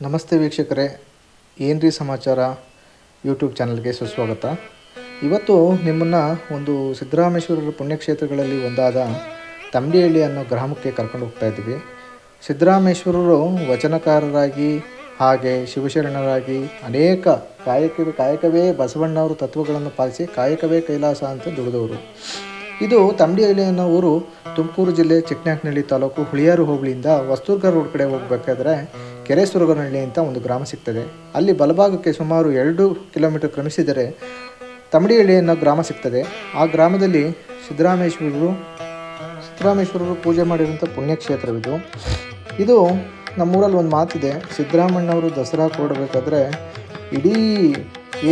ನಮಸ್ತೆ ವೀಕ್ಷಕರೇ, ಏನ್ರಿ ಸಮಾಚಾರ? ಯೂಟ್ಯೂಬ್ ಚಾನಲ್ಗೆ ಸುಸ್ವಾಗತ. ಇವತ್ತು ನಿಮ್ಮನ್ನು ಒಂದು ಸಿದ್ದರಾಮೇಶ್ವರರ ಪುಣ್ಯಕ್ಷೇತ್ರಗಳಲ್ಲಿ ಒಂದಾದ ತಂಬಿಹಳ್ಳಿ ಅನ್ನೋ ಗ್ರಾಮಕ್ಕೆ ಕರ್ಕೊಂಡು ಹೋಗ್ತಾ ಇದ್ದೀವಿ. ಸಿದ್ದರಾಮೇಶ್ವರರು ವಚನಕಾರರಾಗಿ ಹಾಗೆ ಶಿವಶರಣರಾಗಿ ಅನೇಕ ಕಾಯಕವೇ ಕಾಯಕವೇ ಬಸವಣ್ಣವರು ತತ್ವಗಳನ್ನು ಪಾಲಿಸಿ ಕಾಯಕವೇ ಕೈಲಾಸ ಅಂತ ದುಡಿದವರು. ಇದು ತಂಬಿಹಳ್ಳಿ ಅನ್ನೋ ಊರು ತುಮಕೂರು ಜಿಲ್ಲೆ ಚಿಕ್ಕನಾಕ್ನಹಳ್ಳಿ ತಾಲೂಕು ಹುಳಿಯಾರು ಹೋಬಳಿಯಿಂದ ವಸ್ತೂರ್ಗ ರೋಡ್ ಕಡೆ ಹೋಗಬೇಕಾದ್ರೆ ಕೆರೆ ಸುರಗನಹಳ್ಳಿ ಅಂತ ಒಂದು ಗ್ರಾಮ ಸಿಗ್ತದೆ. ಅಲ್ಲಿ ಬಲಭಾಗಕ್ಕೆ ಸುಮಾರು ಎರಡು ಕಿಲೋಮೀಟರ್ ಕ್ರಮಿಸಿದರೆ ತಮಡಿಹಳ್ಳಿ ಅನ್ನೋ ಗ್ರಾಮ ಸಿಗ್ತದೆ. ಆ ಗ್ರಾಮದಲ್ಲಿ ಸಿದ್ದರಾಮೇಶ್ವರರು ಸಿದ್ದರಾಮೇಶ್ವರರು ಪೂಜೆ ಮಾಡಿರುವಂಥ ಪುಣ್ಯಕ್ಷೇತ್ರವಿದು. ಇದು ನಮ್ಮೂರಲ್ಲಿ ಒಂದು ಮಾತಿದೆ. ಸಿದ್ದರಾಮಣ್ಣವರು ದಸರಾ ಕೊಡಬೇಕಾದ್ರೆ ಇಡೀ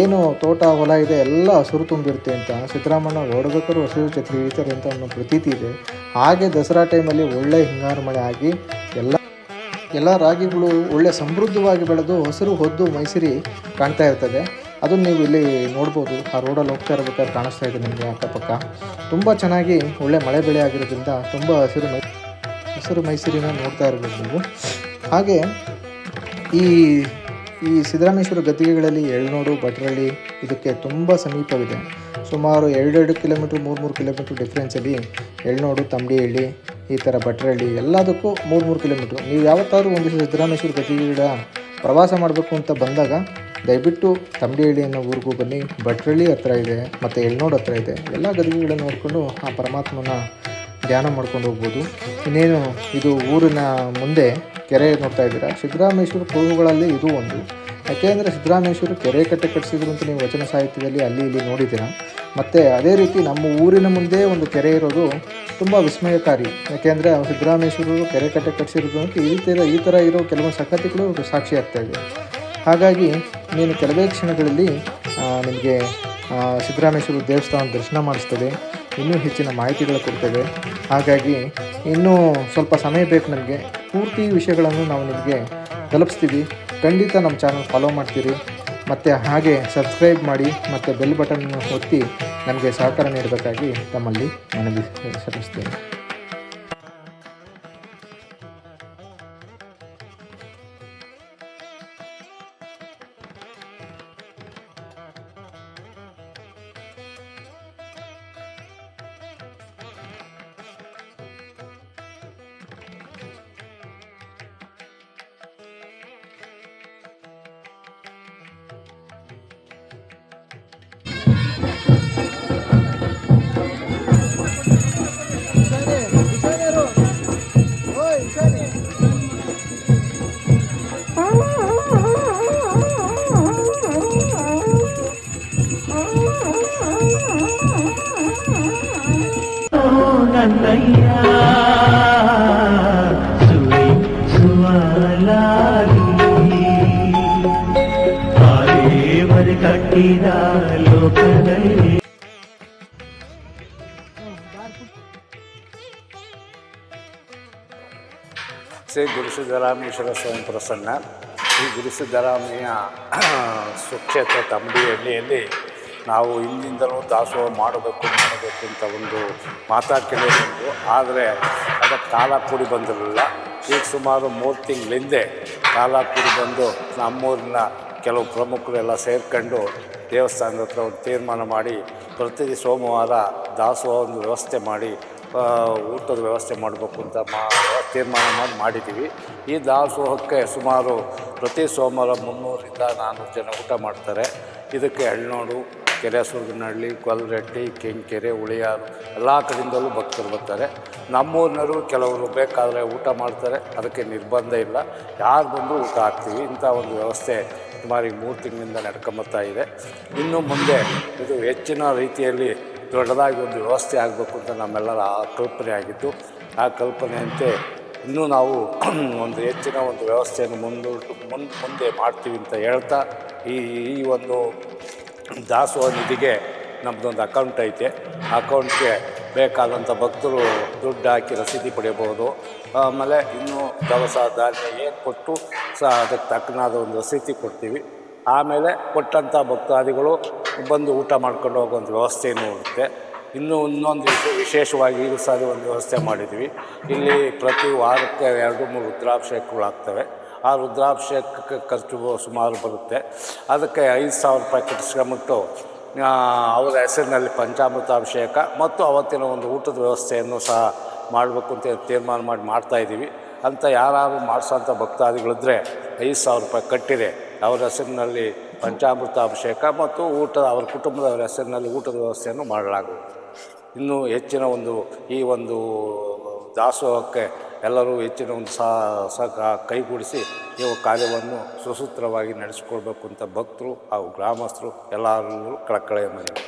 ಏನು ತೋಟ, ಹೊಲ ಇದೆ, ಎಲ್ಲ ಹಸಿರು ತುಂಬಿರುತ್ತೆ ಅಂತ. ಸಿದ್ದರಾಮಣ್ಣ ಓಡಬೇಕಾದ್ರೂ ಹಸಿರು ಛತ್ರಿ ಇಳಿತಾರೆ ಅಂತ ಅನ್ನೋ ಪ್ರತೀತಿ ಇದೆ. ಹಾಗೆ ದಸರಾ ಟೈಮಲ್ಲಿ ಒಳ್ಳೆ ಹಿಂಗಾರು ಮಳೆ ಆಗಿ ಎಲ್ಲ ಎಲ್ಲ ರಾಗಿಗಳು ಒಳ್ಳೆ ಸಮೃದ್ಧವಾಗಿ ಬೆಳೆದು ಹಸಿರು ಹೊದ್ದು ಮೈಸಿರಿ ಕಾಣ್ತಾ ಇರ್ತದೆ. ಅದನ್ನು ನೀವು ಇಲ್ಲಿ ನೋಡ್ಬೋದು. ಆ ರೋಡಲ್ಲಿ ಹೋಗ್ತಾ ಇರಬೇಕಾದ್ರೆ ಕಾಣಿಸ್ತಾ ಇದೆ ನಿಮಗೆ ಅಕ್ಕಪಕ್ಕ. ತುಂಬ ಚೆನ್ನಾಗಿ ಒಳ್ಳೆ ಮಳೆ ಬೆಳೆ ಆಗಿರೋದ್ರಿಂದ ತುಂಬ ಹಸಿರು ಮೈ, ಹಸಿರು ಮೈಸೂರಿನ ನೋಡ್ತಾ ಇರ್ಬೋದು ನೀವು. ಹಾಗೆ ಈ ಈ ಸಿದ್ದರಾಮೇಶ್ವರ ಗದ್ದಿಗೆಗಳಲ್ಲಿ ಎಳ್ನೋಡು ಭಟ್ರಳ್ಳಿ ಇದಕ್ಕೆ ತುಂಬ ಸಮೀಪವಿದೆ. ಸುಮಾರು ಎರಡೆರಡು ಕಿಲೋಮೀಟ್ರ್ ಮೂರು ಮೂರು ಕಿಲೋಮೀಟ್ರ್ ಡಿಫ್ರೆನ್ಸಲ್ಲಿ ಎಳ್ನೋಡು ತಮ್ಡಿಹಳ್ಳಿ ಈ ಥರ ಬಟ್ರಳ್ಳಿ ಎಲ್ಲದಕ್ಕೂ ಮೂರು ಮೂರು ಕಿಲೋಮೀಟ್ರ್. ನೀವು ಯಾವತ್ತಾದರೂ ಒಂದು ಸಿದ್ದರಾಮೇಶ್ವರ ಗದ್ದಿಗೆಗಳ ಪ್ರವಾಸ ಮಾಡಬೇಕು ಅಂತ ಬಂದಾಗ ದಯವಿಟ್ಟು ತಂಬಿಹಳ್ಳಿ ಅನ್ನೋ ಊರಿಗೂ ಬನ್ನಿ. ಭಟ್ರಳ್ಳಿ ಹತ್ರ ಇದೆ, ಮತ್ತು ಎಳ್ನೋಡ್ ಹತ್ರ ಇದೆ. ಎಲ್ಲ ಗದಗಿಗಳನ್ನು ನೋಡಿಕೊಂಡು ಆ ಪರಮಾತ್ಮನ ಧ್ಯಾನ ಮಾಡ್ಕೊಂಡು ಹೋಗ್ಬೋದು. ಇನ್ನೇನು, ಇದು ಊರಿನ ಮುಂದೆ ಕೆರೆ ನೋಡ್ತಾ ಇದ್ದೀರಾ? ಸಿದ್ದರಾಮೇಶ್ವರ ಕುರುಹುಗಳಲ್ಲಿ ಇದು ಒಂದು. ಯಾಕೆಂದರೆ ಸಿದ್ದರಾಮೇಶ್ವರ ಕೆರೆ ಕಟ್ಟೆ ಕಟ್ಟಿಸಿದ್ರು ಅಂತ ನೀವು ವಚನ ಸಾಹಿತ್ಯದಲ್ಲಿ ಅಲ್ಲಿ ಇಲ್ಲಿ ನೋಡಿದ್ದೀರಾ. ಮತ್ತು ಅದೇ ರೀತಿ ನಮ್ಮ ಊರಿನ ಮುಂದೆ ಒಂದು ಕೆರೆ ಇರೋದು ತುಂಬ ವಿಸ್ಮಯಕಾರಿ. ಯಾಕೆಂದರೆ ಸಿದ್ದರಾಮೇಶ್ವರರು ಕೆರೆ ಕಟ್ಟೆ ಕಟ್ಟಿಸಿರೋದು ಅಂತ ಈ ಥರ ಈ ಥರ ಇರೋ ಕೆಲವೊಂದು ಸಂಗತಿಗಳು ಸಾಕ್ಷಿ ಆಗ್ತಾ ಇದೆ. ಹಾಗಾಗಿ ನೀನು ಕೆಲವೇ ಕ್ಷಣಗಳಲ್ಲಿ ನಿಮಗೆ ಸಿದ್ದರಾಮೇಶ್ವರ ದೇವಸ್ಥಾನ ದರ್ಶನ ಮಾಡಿಸ್ತದೆ. ಇನ್ನೂ ಹೆಚ್ಚಿನ ಮಾಹಿತಿಗಳು ಕೊಡ್ತೇವೆ. ಹಾಗಾಗಿ ಇನ್ನೂ ಸ್ವಲ್ಪ ಸಮಯ ಬೇಕು ನಮಗೆ. ಪೂರ್ತಿ ವಿಷಯಗಳನ್ನು ನಾವು ನಿಮಗೆ ತಲುಪಿಸ್ತೀವಿ. ಖಂಡಿತ ನಮ್ಮ ಚಾನಲ್ ಫಾಲೋ ಮಾಡ್ತೀರಿ. ಮತ್ತು ಹಾಗೆ ಸಬ್ಸ್ಕ್ರೈಬ್ ಮಾಡಿ ಮತ್ತು ಬೆಲ್ ಬಟನ್ ಒತ್ತಿ ನಮಗೆ ಸಹಕಾರ ನೀಡಬೇಕಾಗಿ ತಮ್ಮಲ್ಲಿ ಮನವಿ ಸಲ್ಲಿಸ್ತೇನೆ. ನನ್ನಯ್ಯ ಸುಳಿ ಸುವಲಾಗಿ. ದೇವರ ಕಟ್ಟಿದ ಲೋಕದಲ್ಲಿ. ಶ್ರೀ ಗುರುಸಿದ್ದರಾಮೇಶ್ವರ ಸ್ವಾಮಿ ಪ್ರಸನ್ನ. ಈ ಗುರುಸಿದ್ದರಾಮಯ್ಯ ಸುಕ್ಷೇತ್ರ ತಮ್ಮಡಿಹಳ್ಳಿಯಲ್ಲಿ ನಾವು ಹಿಂದಿಂದಲೂ ದಾಸೋಹ ಮಾಡಬೇಕು ಮಾಡಬೇಕು ಅಂತ ಒಂದು ಮಾತಾಡ್ಕೊಂಡೇ ಬಂದು ಆದರೆ ಅದಕ್ಕೆ ಕಾಲ ಕೂಡಿ ಬಂದಿರಲಿಲ್ಲ. ಈಗ ಸುಮಾರು ಮೂರು ತಿಂಗಳ ಹಿಂದೆ ಕಾಲ ಕೂಡಿ ಬಂದು ನಮ್ಮೂರಿನ ಕೆಲವು ಪ್ರಮುಖರೆಲ್ಲ ಸೇರ್ಕೊಂಡು ದೇವಸ್ಥಾನದ ಹತ್ರ ಒಂದು ತೀರ್ಮಾನ ಮಾಡಿ ಪ್ರತಿ ಸೋಮವಾರ ದಾಸೋಹ ಒಂದು ವ್ಯವಸ್ಥೆ ಮಾಡಿ ಊಟದ ವ್ಯವಸ್ಥೆ ಮಾಡಬೇಕು ಅಂತ ಮಾ, ತೀರ್ಮಾನ ಮಾಡಿ ಮಾಡಿದ್ದೀವಿ. ಈ ದಾಸೋಹಕ್ಕೆ ಸುಮಾರು ಪ್ರತಿ ಸೋಮವಾರ ಮುನ್ನೂರಿಂದ ನಾನ್ನೂರು ಜನ ಊಟ ಮಾಡ್ತಾರೆ. ಇದಕ್ಕೆ ಎಳ್ನೋಡು ಕೆರೆ, ಸುರಗನಹಳ್ಳಿ, ಕೊಲ್ರೆಡ್ಡಿ, ಕೆಂಕೆರೆ, ಉಳಿಯಾರು ಎಲ್ಲ ಕಡೆಯಿಂದಲೂ ಭಕ್ತರು ಬರ್ತಾರೆ. ನಮ್ಮೂರಿನವರು ಕೆಲವರು ಬೇಕಾದರೆ ಊಟ ಮಾಡ್ತಾರೆ, ಅದಕ್ಕೆ ನಿರ್ಬಂಧ ಇಲ್ಲ. ಯಾರು ಬಂದರೂ ಊಟ ಹಾಕ್ತೀವಿ. ಇಂಥ ಒಂದು ವ್ಯವಸ್ಥೆ ಸುಮಾರು ಮೂರು ತಿಂಗಳಿಂದ ನಡ್ಕೊಂಬರ್ತಾ ಇದೆ. ಇನ್ನು ಮುಂದೆ ಇದು ಹೆಚ್ಚಿನ ರೀತಿಯಲ್ಲಿ ದೊಡ್ಡದಾಗಿ ಒಂದು ವ್ಯವಸ್ಥೆ ಆಗಬೇಕು ಅಂತ ನಮ್ಮೆಲ್ಲರ ಆ ಕಲ್ಪನೆ ಆಗಿತ್ತು ಆ ಕಲ್ಪನೆಯಂತೆ ಇನ್ನೂ ನಾವು ಒಂದು ಹೆಚ್ಚಿನ ಒಂದು ವ್ಯವಸ್ಥೆಯನ್ನು ಮುಂದೂಡು ಮುಂದೆ ಮುಂದೆ ಮಾಡ್ತೀವಿ ಅಂತ ಹೇಳ್ತಾ, ಈ ಈ ಒಂದು ದಾಸೋಹ ನಿಧಿಗೆ ನಮ್ಮದೊಂದು ಅಕೌಂಟ್ ಐತೆ ಅಕೌಂಟ್ಗೆ ಬೇಕಾದಂಥ ಭಕ್ತರು ದುಡ್ಡು ಹಾಕಿ ರಸೀದಿ ಪಡೆಯಬಹುದು. ಆಮೇಲೆ ಇನ್ನೂ ದವಸ ಧಾನ್ಯ ಏನು ಕೊಟ್ಟು ಸಹ ಅದಕ್ಕೆ ತಕ್ಕನಾದ ಒಂದು ರಸೀದಿ ಕೊಡ್ತೀವಿ. ಆಮೇಲೆ ಕೊಟ್ಟಂಥ ಭಕ್ತಾದಿಗಳು ಬಂದು ಊಟ ಮಾಡ್ಕೊಂಡು ಹೋಗುವಂಥ ವ್ಯವಸ್ಥೆಯೂ ಇರುತ್ತೆ. ಇನ್ನೂ ಇನ್ನೊಂದು ವಿಶೇ- ವಿಶೇಷವಾಗಿ ಈಗ ಸಾರಿ ಒಂದು ವ್ಯವಸ್ಥೆ ಮಾಡಿದ್ವಿ ಇಲ್ಲಿ ಪ್ರತಿ ವಾರಕ್ಕೆ ಎರಡು, ಮೂರು ರುದ್ರಾಭಿಷೇಕಗಳು ಆಗ್ತವೆ ಆ ರುದ್ರಾಭಿಷೇಕ ಖರ್ಚು ಸುಮಾರು ಬರುತ್ತೆ. ಅದಕ್ಕೆ ಐದು ಸಾವಿರ ರೂಪಾಯಿ ಕಟ್ಟಿಸ್ಕೊಂಬಿಟ್ಟು ಅವರ ಹೆಸರಿನಲ್ಲಿ ಪಂಚಾಮೃತಾಭಿಷೇಕ ಮತ್ತು ಅವತ್ತಿನ ಒಂದು ಊಟದ ವ್ಯವಸ್ಥೆಯನ್ನು ಸಹ ಮಾಡಬೇಕು ಅಂತ ತೀರ್ಮಾನ ಮಾಡಿ ಮಾಡ್ತಾಯಿದ್ದೀವಿ ಅಂತ ಯಾರು ಮಾಡಿಸೋಂಥ ಭಕ್ತಾದಿಗಳಿದ್ರೆ ಐದು ಸಾವಿರ ರೂಪಾಯಿ ಕಟ್ಟಿದೆ ಅವರ ಹೆಸರಿನಲ್ಲಿ ಪಂಚಾಮೃತ ಅಭಿಷೇಕ ಮತ್ತು ಊಟ, ಅವರ ಕುಟುಂಬದವರ ಹೆಸರಿನಲ್ಲಿ ಊಟದ ವ್ಯವಸ್ಥೆಯನ್ನು ಮಾಡಲಾಗುವುದು. ಇನ್ನೂ ಹೆಚ್ಚಿನ ಒಂದು ಈ ಒಂದು ದಾಸೋಹಕ್ಕೆ ಎಲ್ಲರೂ ಹೆಚ್ಚಿನ ಒಂದು ಸಹ ಸಹ ಕೈಗೂಡಿಸಿ ಈ ಕಾರ್ಯವನ್ನು ಸುಸೂತ್ರವಾಗಿ ನಡೆಸಿಕೊಳ್ಬೇಕು ಅಂತ ಭಕ್ತರು ಹಾಗೂ ಗ್ರಾಮಸ್ಥರು ಎಲ್ಲರೂ ಕಳಕಳೆಯ ಮನವಿ